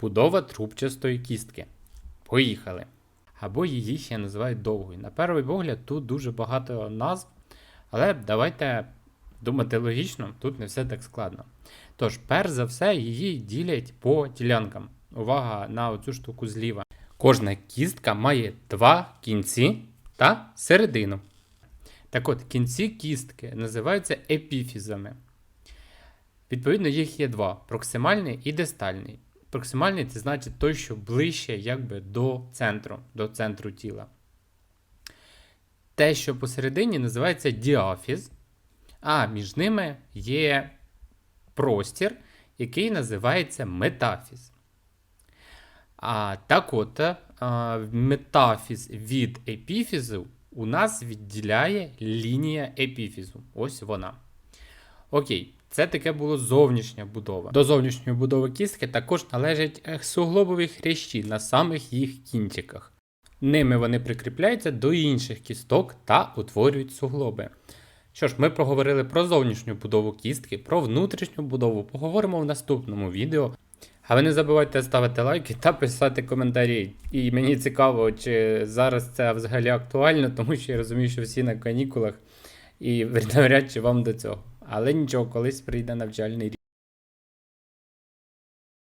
Будова трубчастої кістки. Поїхали. Або її ще називають довгою. На перший погляд, тут дуже багато назв, але давайте думати логічно, тут не все так складно. Тож, перш за все, її ділять по ділянкам. Увага на оцю штуку зліва. Кожна кістка має два кінці та середину. Так от, кінці кістки називаються епіфізами. Відповідно, їх є два: проксимальний і дистальний. Проксимальний це значить той, що ближче якби, до центру, до центру тіла. Те, що посередині, називається діафіз, а між ними є простір, який називається метафіз. А так от, а, метафіз від епіфізу у нас відділяє лінія епіфізу. Ось вона. Окей, це таке було зовнішня будова. До зовнішньої будови кістки також належать е, суглобові хрящі на самих їх кінчиках. Ними вони прикріпляються до інших кісток та утворюють суглоби. Що ж, ми проговорили про зовнішню будову кістки, про внутрішню будову поговоримо в наступному відео. А ви не забувайте ставити лайки та писати коментарі. І мені цікаво, чи зараз це взагалі актуально, тому що я розумію, що всі на канікулах і навряд чи вам до цього. Але нічого, колись прийде навчальний рік.